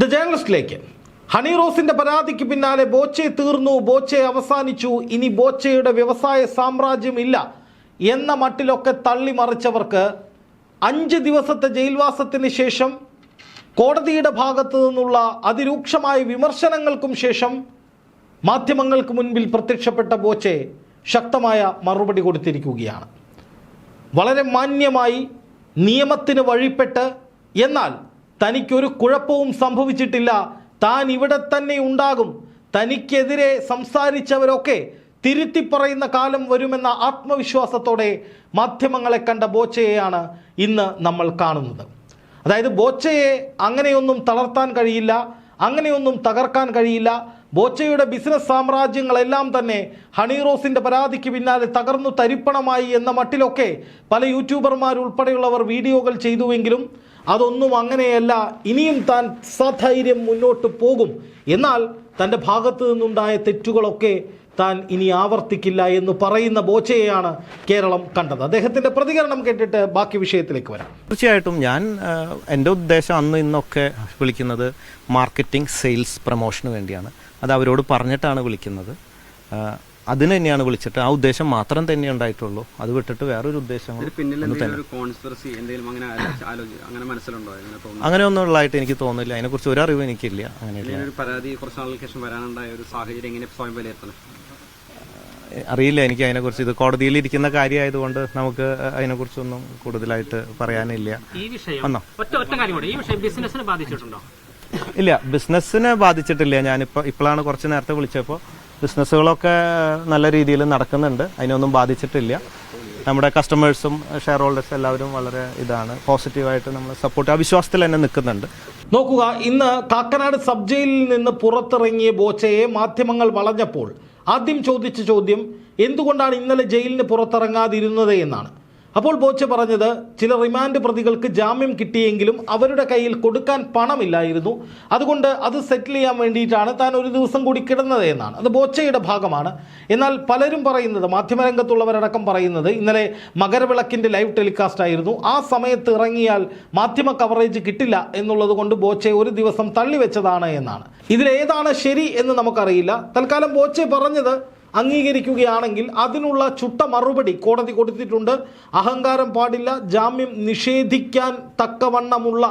The ജേർണലിസ്റ്റിലേക്ക് honey റോസിന്റെ പരാതിക്ക് പിന്നാലെ ബോച്ചെ തീർന്നു ബോച്ചെ അവസാനിച്ചു. ഇനി ബോച്ചയുടെ വ്യവസായ സാമ്രാജ്യം ഇല്ല എന്ന മട്ടിലൊക്കെ തള്ളി മറിച്ചവർക്ക് അഞ്ച് ദിവസത്തെ ജയിൽവാസത്തിന് ശേഷം കോടതിയുടെ ഭാഗത്തു നിന്നുള്ള അതിരൂക്ഷമായ വിമർശനങ്ങൾക്കും ശേഷം മാധ്യമങ്ങൾക്ക് മുൻപിൽ പ്രത്യക്ഷപ്പെട്ട ബോച്ചെ ശക്തമായ മറുപടി കൊടുത്തിരിക്കുകയാണ്. വളരെ മാന്യമായി നിയമത്തിന് വഴിപ്പെട്ട് എന്നാൽ തനിക്കൊരു കുഴപ്പവും സംഭവിച്ചിട്ടില്ല. താൻ ഇവിടെ തന്നെ ഉണ്ടാകും. തനിക്കെതിരെ സംസാരിച്ചവരൊക്കെ തിരുത്തി പറയുന്ന കാലം വരുമെന്ന ആത്മവിശ്വാസത്തോടെ മാധ്യമങ്ങളെ കണ്ട ബോച്ചയെയാണ് ഇന്ന് നമ്മൾ കാണുന്നത്. അതായത് ബോച്ചയെ അങ്ങനെയൊന്നും തളർത്താൻ കഴിയില്ല അങ്ങനെയൊന്നും തകർക്കാൻ കഴിയില്ല. ബോച്ചയുടെ ബിസിനസ് സാമ്രാജ്യങ്ങളെല്ലാം തന്നെ ഹണി റോസിന്റെ പരാതിക്ക് പിന്നാലെ തകർന്നു തരിപ്പണമായി എന്ന മട്ടിലൊക്കെ പല യൂട്യൂബർമാർ ഉൾപ്പെടെയുള്ളവർ വീഡിയോകൾ ചെയ്തുവെങ്കിലും അതൊന്നും അങ്ങനെയല്ല. ഇനിയും താൻ സധൈര്യം മുന്നോട്ട് പോകും. എന്നാൽ തന്റെ ഭാഗത്തു നിന്നുണ്ടായ തെറ്റുകളൊക്കെ താൻ ഇനി ആവർത്തിക്കില്ല എന്ന് പറയുന്ന ബോച്ചയെയാണ് കേരളം കണ്ടത്. അദ്ദേഹത്തിന്റെ പ്രതികരണം കേട്ടിട്ട് ബാക്കി വിഷയത്തിലേക്ക് വരാം. തീർച്ചയായിട്ടും ഞാൻ എന്റെ ഉദ്ദേശം അന്ന് ഇന്നൊക്കെ വിളിക്കുന്നത് മാർക്കറ്റിംഗ് സെയിൽസ് പ്രൊമോഷന് വേണ്ടിയാണ്. അത് അവരോട് പറഞ്ഞിട്ടാണ് വിളിക്കുന്നത്. അതിന് തന്നെയാണ് വിളിച്ചിട്ട് ആ ഉദ്ദേശം മാത്രം തന്നെ ഉണ്ടായിട്ടുള്ളൂ. അത് വിട്ടിട്ട് വേറൊരു ഉദ്ദേശം അങ്ങനെ അങ്ങനെ മനസ്സിലുണ്ടോ അങ്ങനെ ഒന്നും ഉള്ളതായിട്ട് എനിക്ക് തോന്നുന്നില്ല. അതിനെക്കുറിച്ച് ഒരു അറിവ് എനിക്കില്ല. അങ്ങനെയില്ല പരാതി കുറച്ച് നാളുകൾക്ക് ശേഷം വരാനുണ്ടായ ഒരു സാഹചര്യം എങ്ങനെ സ്വയം അറിയില്ല. എനിക്ക് അതിനെക്കുറിച്ച് ഇത് കോടതിയിൽ ഇരിക്കുന്ന കാര്യമായതുകൊണ്ട് നമുക്ക് അതിനെക്കുറിച്ചൊന്നും കൂടുതലായിട്ട് പറയാനില്ല. ഈ വിഷയം വന്നോ? ഒറ്റ ഒറ്റ കാര്യം കൂടെ. ഈ വിഷയം ബിസിനസിനെ ബാധിച്ചിട്ടുണ്ടോ? ഇല്ല. ബിസിനസ്സിനെ ബാധിച്ചിട്ടില്ല. ഞാനിപ്പോ ഇപ്പോഴാണ് കുറച്ച് നേരത്തെ വിളിച്ചപ്പോൾ ബിസിനസ്സുകളൊക്കെ നല്ല രീതിയിൽ നടക്കുന്നുണ്ട്. അതിനൊന്നും ബാധിച്ചിട്ടില്ല. നമ്മുടെ കസ്റ്റമേഴ്സും ഷെയർ ഹോൾഡേഴ്സും എല്ലാവരും വളരെ ഇതാണ്. പോസിറ്റീവായിട്ട് നമ്മൾ സപ്പോർട്ട് ആ വിശ്വാസത്തിൽ തന്നെ നിൽക്കുന്നുണ്ട്. നോക്കുക ഇന്ന് കാക്കനാട് സബ് ജയിലിൽ നിന്ന് പുറത്തിറങ്ങിയ ബോച്ചയെ മാധ്യമങ്ങൾ വളഞ്ഞപ്പോൾ ആദ്യം ചോദിച്ച ചോദ്യം എന്തുകൊണ്ടാണ് ഇന്നലെ ജയിലിന് പുറത്തിറങ്ങാതിരുന്നത് എന്നാണ്. അപ്പോൾ ബോച്ചെ പറഞ്ഞത് ചില റിമാൻഡ് പ്രതികൾക്ക് ജാമ്യം കിട്ടിയെങ്കിലും അവരുടെ കയ്യിൽ കൊടുക്കാൻ പണമില്ലായിരുന്നു. അതുകൊണ്ട് അത് സെറ്റിൽ ചെയ്യാൻ വേണ്ടിയിട്ടാണ് താൻ ഒരു ദിവസം കൂടി കിടന്നത് എന്നാണ്. അത് ബോച്ചയുടെ ഭാഗമാണ്. എന്നാൽ പലരും പറയുന്നത് മാധ്യമരംഗത്തുള്ളവരടക്കം പറയുന്നത് ഇന്നലെ മകരവിളക്കിന്റെ ലൈവ് ടെലികാസ്റ്റ് ആയിരുന്നു. ആ സമയത്ത് ഇറങ്ങിയാൽ മാധ്യമ കവറേജ് കിട്ടില്ല എന്നുള്ളത് കൊണ്ട് ഒരു ദിവസം തള്ളിവെച്ചതാണ് എന്നാണ്. ഇതിലേതാണ് ശരി എന്ന് നമുക്കറിയില്ല. തൽക്കാലം ബോച്ചെ പറഞ്ഞത് അംഗീകരിക്കുകയാണെങ്കിൽ അതിനുള്ള ചുട്ട മറുപടി കോടതി കൊടുത്തിട്ടുണ്ട്. അഹങ്കാരം പാടില്ല ജാമ്യം നിഷേധിക്കാൻ തക്കവണ്ണമുള്ള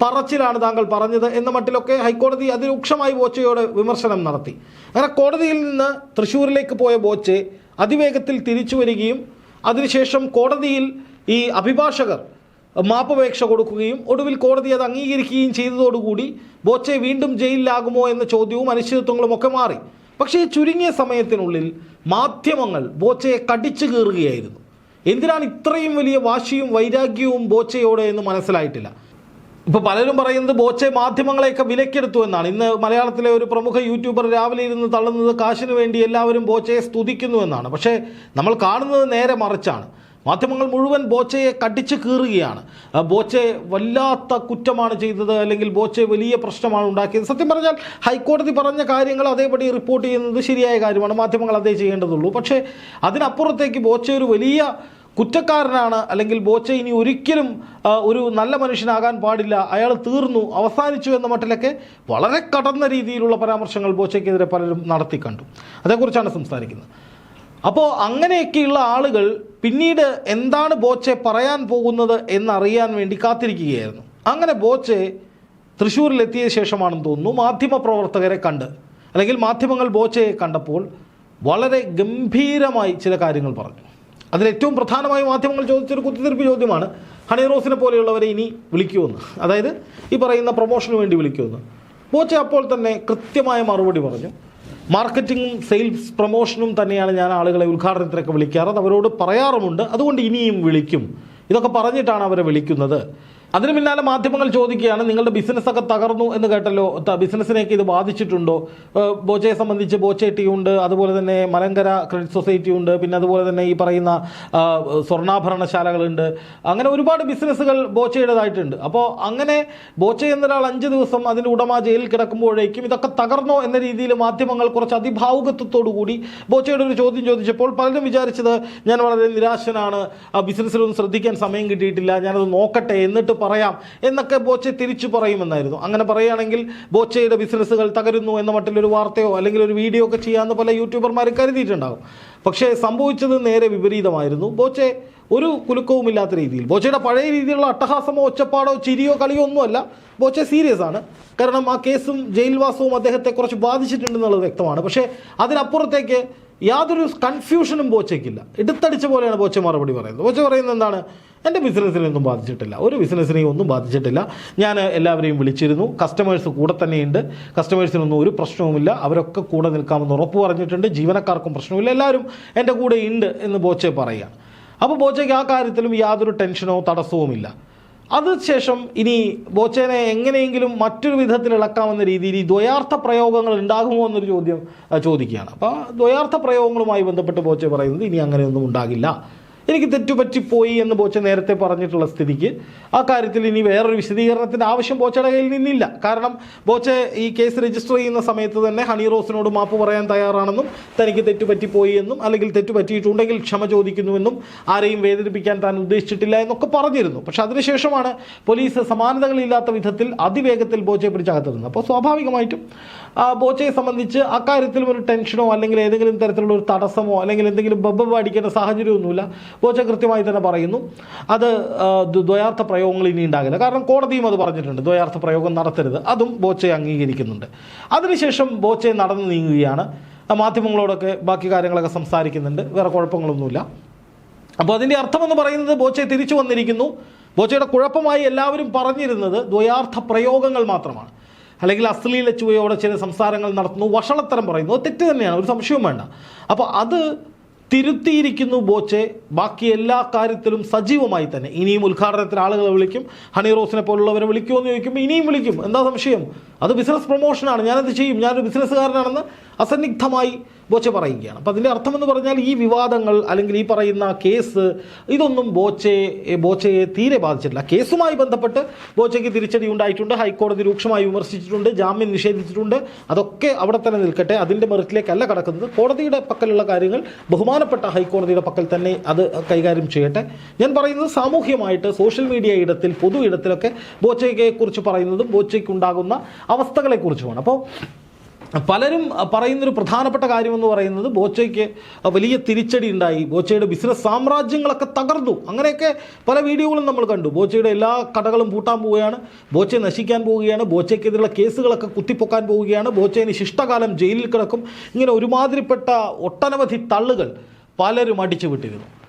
പറച്ചിലാണ് താങ്കൾ പറഞ്ഞത് എന്ന മട്ടിലൊക്കെ ഹൈക്കോടതി അതിരൂക്ഷമായി ബോച്ചയോട് വിമർശനം നടത്തി. അങ്ങനെ കോടതിയിൽ നിന്ന് തൃശ്ശൂരിലേക്ക് പോയ ബോച്ചെ അതിവേഗത്തിൽ തിരിച്ചു വരികയും അതിനുശേഷം കോടതിയിൽ ഈ അഭിഭാഷകർ മാപ്പപേക്ഷ കൊടുക്കുകയും ഒടുവിൽ കോടതി അത് അംഗീകരിക്കുകയും ചെയ്തതോടുകൂടി ബോച്ചെ വീണ്ടും ജയിലിലാകുമോ എന്ന ചോദ്യവും അനിശ്ചിതത്വങ്ങളും ഒക്കെ മാറി. പക്ഷേ ചുരുങ്ങിയ സമയത്തിനുള്ളിൽ മാധ്യമങ്ങൾ ബോച്ചയെ കടിച്ചു കീറുകയായിരുന്നു. എന്തിനാണ് ഇത്രയും വലിയ വാശിയും വൈരാഗ്യവും ബോച്ചയോടെ എന്ന് മനസ്സിലായിട്ടില്ല. ഇപ്പൊ പലരും പറയുന്നത് ബോച്ചെ മാധ്യമങ്ങളെയൊക്കെ വിലക്കെടുത്തു എന്നാണ്. ഇന്ന് മലയാളത്തിലെ ഒരു പ്രമുഖ യൂട്യൂബർ രാവിലെ ഇരുന്ന് തള്ളുന്നത് കാശിനു വേണ്ടി എല്ലാവരും ബോച്ചയെ സ്തുതിക്കുന്നു എന്നാണ്. പക്ഷേ നമ്മൾ കാണുന്നത് നേരെ മറിച്ചാണ്. മാധ്യമങ്ങൾ മുഴുവൻ ബോച്ചയെ കടിച്ചു കീറുകയാണ്. ബോച്ചെ വല്ലാത്ത കുറ്റമാണ് ചെയ്തത് അല്ലെങ്കിൽ ബോച്ചെ വലിയ പ്രശ്നമാണ് ഉണ്ടാക്കിയത്. സത്യം പറഞ്ഞാൽ ഹൈക്കോടതി പറഞ്ഞ കാര്യങ്ങൾ അതേപടി റിപ്പോർട്ട് ചെയ്യുന്നത് ശരിയായ കാര്യമാണ്. മാധ്യമങ്ങൾ അതേ ചെയ്യേണ്ടതുള്ളൂ. പക്ഷേ അതിനപ്പുറത്തേക്ക് ബോച്ചെ ഒരു വലിയ കുറ്റക്കാരനാണ് അല്ലെങ്കിൽ ബോച്ച ഇനി ഒരിക്കലും ഒരു നല്ല മനുഷ്യനാകാൻ പാടില്ല അയാൾ തീർന്നു അവസാനിച്ചു എന്ന മട്ടിലൊക്കെ വളരെ കടന്ന രീതിയിലുള്ള പരാമർശങ്ങൾ ബോച്ചയ്ക്കെതിരെ പലരും നടത്തി കണ്ടു അതേക്കുറിച്ചാണ് സംസാരിക്കുന്നത്. അപ്പോൾ അങ്ങനെയൊക്കെയുള്ള ആളുകൾ പിന്നീട് എന്താണ് ബോച്ചെ പറയാൻ പോകുന്നത് എന്നറിയാൻ വേണ്ടി കാത്തിരിക്കുകയായിരുന്നു. അങ്ങനെ ബോച്ചെ തൃശ്ശൂരിലെത്തിയ ശേഷമാണെന്ന് തോന്നുന്നു. മാധ്യമ പ്രവർത്തകരെ കണ്ട്. അല്ലെങ്കിൽ മാധ്യമങ്ങൾ ബോച്ചയെ കണ്ടപ്പോൾ വളരെ ഗംഭീരമായി ചില കാര്യങ്ങൾ പറഞ്ഞു. അതിലേറ്റവും പ്രധാനമായി മാധ്യമങ്ങൾ ചോദിച്ചൊരു കുത്തിത്തിരിപ്പ് ചോദ്യമാണ്. ഹണി റോസിനെ പോലെയുള്ളവരെ ഇനി വിളിക്കുമെന്ന്. അതായത് ഈ പറയുന്ന പ്രൊമോഷന് വേണ്ടി വിളിക്കുമെന്ന്. ബോച്ചെ അപ്പോൾ തന്നെ കൃത്യമായ മറുപടി പറഞ്ഞു. മാർക്കറ്റിംഗും സെയിൽസ് പ്രൊമോഷനും തന്നെയാണ് ഞാൻ ആളുകളെ ഉദ്ഘാടനത്തിനൊക്കെ വിളിക്കാറ്. അവരോട് പറയാറുമുണ്ട്. അതുകൊണ്ട് ഇനിയും വിളിക്കും. ഇതൊക്കെ പറഞ്ഞിട്ടാണ് അവരെ വിളിക്കുന്നത്. അതിന് പിന്നാലെ മാധ്യമങ്ങൾ ചോദിക്കുകയാണ് നിങ്ങളുടെ ബിസിനസ്സൊക്കെ തകർന്നു എന്ന് കേട്ടല്ലോ ബിസിനസ്സിനെയൊക്കെ ഇത് ബാധിച്ചിട്ടുണ്ടോ? ബോച്ചയെ സംബന്ധിച്ച് ബോച്ചെ ടീ ഉണ്ട് അതുപോലെ തന്നെ മലങ്കര ക്രെഡിറ്റ് സൊസൈറ്റി ഉണ്ട് പിന്നെ അതുപോലെ തന്നെ ഈ പറയുന്ന സ്വർണാഭരണശാലകളുണ്ട്. അങ്ങനെ ഒരുപാട് ബിസിനസ്സുകൾ ബോച്ചയുടേതായിട്ടുണ്ട്. അപ്പോൾ അങ്ങനെ ബോച്ച എന്നൊരാൾ അഞ്ച് ദിവസം അതിന്റെ ഉടമ ജയിലിൽ കിടക്കുമ്പോഴേക്കും ഇതൊക്കെ തകർന്നോ എന്ന രീതിയിൽ മാധ്യമങ്ങൾ കുറച്ച് അതിഭാവുകത്വത്തോടു കൂടി ബോച്ചയുടെ ഒരു ചോദ്യം ചോദിച്ചപ്പോൾ പലരും വിചാരിച്ചത് ഞാൻ വളരെ നിരാശനാണ് ആ ബിസിനസ്സിലൊന്നും ശ്രദ്ധിക്കാൻ സമയം കിട്ടിയിട്ടില്ല ഞാനത് നോക്കട്ടെ എന്നിട്ട് പറയാം എന്നൊക്കെ ബോച്ചെ തിരിച്ചു പറയുമെന്നായിരുന്നു. അങ്ങനെ പറയുകയാണെങ്കിൽ ബോച്ചയുടെ ബിസിനസ്സുകൾ തകരുന്നു എന്ന മട്ടിലൊരു വാർത്തയോ അല്ലെങ്കിൽ ഒരു വീഡിയോ ഒക്കെ ചെയ്യാമെന്ന് പല യൂട്യൂബർമാർ കരുതിയിട്ടുണ്ടാകും. പക്ഷേ സംഭവിച്ചത് നേരെ വിപരീതമായിരുന്നു. ബോച്ചെ ഒരു കുലുക്കവുമില്ലാത്ത രീതിയിൽ. ബോച്ചയുടെ പഴയ രീതിയിലുള്ള അട്ടഹാസമോ ഒച്ചപ്പാടോ ചിരിയോ കളിയോ ഒന്നുമല്ല. ബോച്ചെ സീരിയസ് ആണ്. കാരണം ആ കേസും ജയിൽവാസവും അദ്ദേഹത്തെ കുറച്ച് ബാധിച്ചിട്ടുണ്ടെന്നുള്ളത് വ്യക്തമാണ്. പക്ഷേ അതിനപ്പുറത്തേക്ക് യാതൊരു കൺഫ്യൂഷനും ബോച്ചയ്ക്കില്ല. എടുത്തടിച്ച പോലെയാണ് ബോച്ച മറുപടി പറയുന്നത്. ബോച്ച പറയുന്നത് എന്താണ്? എന്റെ ബിസിനസ്സിനെയൊന്നും ബാധിച്ചിട്ടില്ല. ഒരു ബിസിനസ്സിനെയും ഒന്നും ബാധിച്ചിട്ടില്ല. ഞാൻ എല്ലാവരെയും വിളിച്ചിരുന്നു. കസ്റ്റമേഴ്സ് കൂടെ തന്നെയുണ്ട്. കസ്റ്റമേഴ്സിനൊന്നും ഒരു പ്രശ്നവുമില്ല. അവരൊക്കെ കൂടെ നിൽക്കാമെന്ന് ഉറപ്പ് പറഞ്ഞിട്ടുണ്ട്. ജീവനക്കാർക്കും പ്രശ്നമില്ല എല്ലാവരും എന്റെ കൂടെ ഉണ്ട് എന്ന് ബോച്ചെ പറയുക അപ്പോൾ ബോച്ചയ്ക്ക് ആ കാര്യത്തിലും യാതൊരു ടെൻഷനോ തടസ്സവുമില്ല. അതിനുശേഷം ഇനി ബോച്ചേനെ എങ്ങനെയെങ്കിലും മറ്റൊരു വിധത്തിൽ ഇളക്കാമെന്ന രീതിയിൽ ഈ ദ്വയാർത്ഥ പ്രയോഗങ്ങൾ ഉണ്ടാകുമോ എന്നൊരു ചോദ്യം ചോദിക്കുകയാണ്. അപ്പോൾ ദ്വയാർത്ഥ പ്രയോഗങ്ങളുമായി ബന്ധപ്പെട്ട് ബോച്ചെ പറയുന്നത് ഇനി അങ്ങനെയൊന്നും ഉണ്ടാകില്ല. എനിക്ക് തെറ്റുപറ്റിപ്പോയി എന്ന് ബോച്ച നേരത്തെ പറഞ്ഞിട്ടുള്ള സ്ഥിതിക്ക് ആ കാര്യത്തിൽ ഇനി വേറൊരു വിശദീകരണത്തിന്റെ ആവശ്യം ബോച്ചയുടെ കയ്യിൽ നിന്നില്ല. കാരണം ബോച്ച ഈ കേസ് രജിസ്റ്റർ ചെയ്യുന്ന സമയത്ത് തന്നെ ഹണി റോസിനോട് മാപ്പ് പറയാൻ തയ്യാറാണെന്നും തനിക്ക് തെറ്റുപറ്റിപ്പോയി എന്നും അല്ലെങ്കിൽ തെറ്റുപറ്റിയിട്ടുണ്ടെങ്കിൽ ക്ഷമ ചോദിക്കുന്നുവെന്നും ആരെയും വേദനിപ്പിക്കാൻ താൻ ഉദ്ദേശിച്ചിട്ടില്ല എന്നൊക്കെ പറഞ്ഞിരുന്നു. പക്ഷെ അതിനുശേഷമാണ് പോലീസ് സമാനതകളില്ലാത്ത വിധത്തിൽ അതിവേഗത്തിൽ ബോച്ചയെ പിടിച്ചകത്തിരുന്നത്. അപ്പോൾ സ്വാഭാവികമായിട്ടും ബോച്ചയെ സംബന്ധിച്ച് അക്കാര്യത്തിലും ഒരു ടെൻഷനോ അല്ലെങ്കിൽ ഏതെങ്കിലും തരത്തിലുള്ള ഒരു തടസ്സമോ അല്ലെങ്കിൽ എന്തെങ്കിലും ബബ്ബ അടിക്കേണ്ട സാഹചര്യമൊന്നുമില്ല. ബോച്ച കൃത്യമായി തന്നെ പറയുന്നു. അത് ദ്വയാർത്ഥ പ്രയോഗങ്ങൾ ഇനി ഉണ്ടാകില്ല. കാരണം കോടതിയും അത് പറഞ്ഞിട്ടുണ്ട്. ദ്വയാർത്ഥ പ്രയോഗം നടത്തരുത്. അതും ബോച്ചെ അംഗീകരിക്കുന്നുണ്ട്. അതിനുശേഷം ബോച്ചെ നടന്നു നീങ്ങുകയാണ്. മാധ്യമങ്ങളോടൊക്കെ ബാക്കി കാര്യങ്ങളൊക്കെ സംസാരിക്കുന്നുണ്ട്. വേറെ കുഴപ്പങ്ങളൊന്നുമില്ല. അപ്പോൾ അതിന്റെ അർത്ഥമെന്ന് പറയുന്നത് ബോച്ചെ തിരിച്ചു വന്നിരിക്കുന്നു. ബോച്ചയുടെ കുഴപ്പമായി എല്ലാവരും പറഞ്ഞിരുന്നത് ദ്വയാർത്ഥ പ്രയോഗങ്ങൾ മാത്രമാണ്. അല്ലെങ്കിൽ അശ്ലീല ചുവയോടെ ചില സംസാരങ്ങൾ നടത്തുന്നു. വഷളത്തരം പറയുന്നു. തെറ്റ് തന്നെയാണ്. ഒരു സംശയവും വേണ്ട. അപ്പോൾ അത് തിരുത്തിയിരിക്കുന്നു ബോച്ചെ. ബാക്കി എല്ലാ കാര്യത്തിലും സജീവമായി തന്നെ. ഇനിയും ഉദ്ഘാടനത്തിന് ആളുകളെ വിളിക്കും. ഹണി റോസിനെ പോലുള്ളവരെ വിളിക്കുമോ എന്ന് ചോദിക്കുമ്പോൾ ഇനിയും വിളിക്കും. എന്താ സംശയം? അത് ബിസിനസ് പ്രൊമോഷനാണ് ഞാനത് ചെയ്യും? ഞാനൊരു ബിസിനസ്സുകാരനാണെന്ന് അസന്നിഗ്ധമായി ബോച്ചെ പറയുകയാണ്. അപ്പം അതിന്റെ അർത്ഥമെന്ന് പറഞ്ഞാൽ ഈ വിവാദങ്ങൾ അല്ലെങ്കിൽ ഈ പറയുന്ന കേസ് ഇതൊന്നും ബോച്ചയെ ബോച്ചയെ തീരെ ബാധിച്ചിട്ടില്ല. കേസുമായി ബന്ധപ്പെട്ട് ബോച്ചയ്ക്ക് തിരിച്ചടി ഉണ്ടായിട്ടുണ്ട്. ഹൈക്കോടതി രൂക്ഷമായി വിമർശിച്ചിട്ടുണ്ട്. ജാമ്യം നിഷേധിച്ചിട്ടുണ്ട്. അതൊക്കെ അവിടെ തന്നെ നിൽക്കട്ടെ. അതിന്റെ മെറിറ്റിലേക്കല്ല കടക്കുന്നത്. കോടതിയുടെ പക്കലുള്ള കാര്യങ്ങൾ ബഹുമാനപ്പെട്ട ഹൈക്കോടതിയുടെ പക്കൽ തന്നെ അത് കൈകാര്യം ചെയ്യട്ടെ. ഞാൻ പറയുന്നത് സാമൂഹ്യമായിട്ട് സോഷ്യൽ മീഡിയ ഇടത്തിൽ പൊതു ഇടത്തിലൊക്കെ ബോച്ചയ്ക്കെക്കുറിച്ച് കുറിച്ച് പറയുന്നതും ബോച്ചയ്ക്കുണ്ടാകുന്ന അവസ്ഥകളെക്കുറിച്ചുമാണ്. അപ്പോൾ പലരും പറയുന്നൊരു പ്രധാനപ്പെട്ട കാര്യമെന്ന് പറയുന്നത് ബോച്ചയ്ക്ക് വലിയ തിരിച്ചടി ഉണ്ടായി. ബോച്ചയുടെ ബിസിനസ് സാമ്രാജ്യങ്ങളൊക്കെ തകർന്നു. അങ്ങനെയൊക്കെ പല വീഡിയോകളും നമ്മൾ കണ്ടു. ബോച്ചയുടെ എല്ലാ കടകളും പൂട്ടാൻ പോവുകയാണ്. ബോച്ചയെ നശിക്കാൻ പോവുകയാണ്. ബോച്ചയ്ക്കെതിരെയുള്ള കേസുകളൊക്കെ കുത്തിപ്പൊക്കാൻ പോവുകയാണ്. ബോച്ചയിന് ശിഷ്ടകാലം ജയിലിൽ കിടക്കും. ഇങ്ങനെ ഒരുമാതിരിപ്പെട്ട ഒട്ടനവധി തള്ളുകൾ പലരും അടിച്ചു വിട്ടിരുന്നു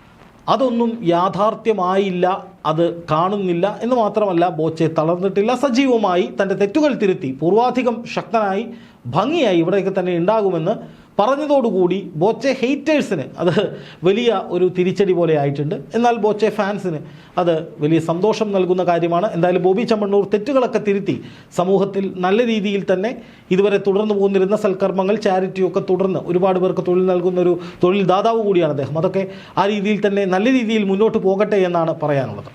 അതൊന്നും യാഥാർത്ഥ്യമായില്ല അത് കാണുന്നില്ല എന്ന് മാത്രമല്ല ബോച്ചെ തളർന്നിട്ടില്ല സജീവമായി തന്റെ തെറ്റുകൾ തിരുത്തി പൂർവാധികം ശക്തനായി ഭംഗിയായി ഇവിടെയൊക്കെ തന്നെ ഉണ്ടാകുമെന്ന് പറഞ്ഞതോടുകൂടി ബോച്ചെ ഹെയ്റ്റേഴ്സിന് അത് വലിയ ഒരു തിരിച്ചടി പോലെ ആയിട്ടുണ്ട്. എന്നാൽ ബോച്ചെ ഫാൻസിന് അത് വലിയ സന്തോഷം നൽകുന്ന കാര്യമാണ്. എന്തായാലും ബോബി ചമ്മണ്ണൂർ തെറ്റുകളൊക്കെ തിരുത്തി സമൂഹത്തിൽ നല്ല രീതിയിൽ തന്നെ ഇതുവരെ തുടർന്നു പോന്നിരുന്ന സൽക്കർമ്മങ്ങൾ ചാരിറ്റിയൊക്കെ തുടർന്ന് ഒരുപാട് പേർക്ക് തൊഴിൽ നൽകുന്ന ഒരു തൊഴിൽ ദാതാവ് കൂടിയാണ് അദ്ദേഹം. അതൊക്കെ ആ രീതിയിൽ തന്നെ നല്ല രീതിയിൽ മുന്നോട്ട് പോകട്ടെ എന്നാണ് പറയാനുള്ളത്.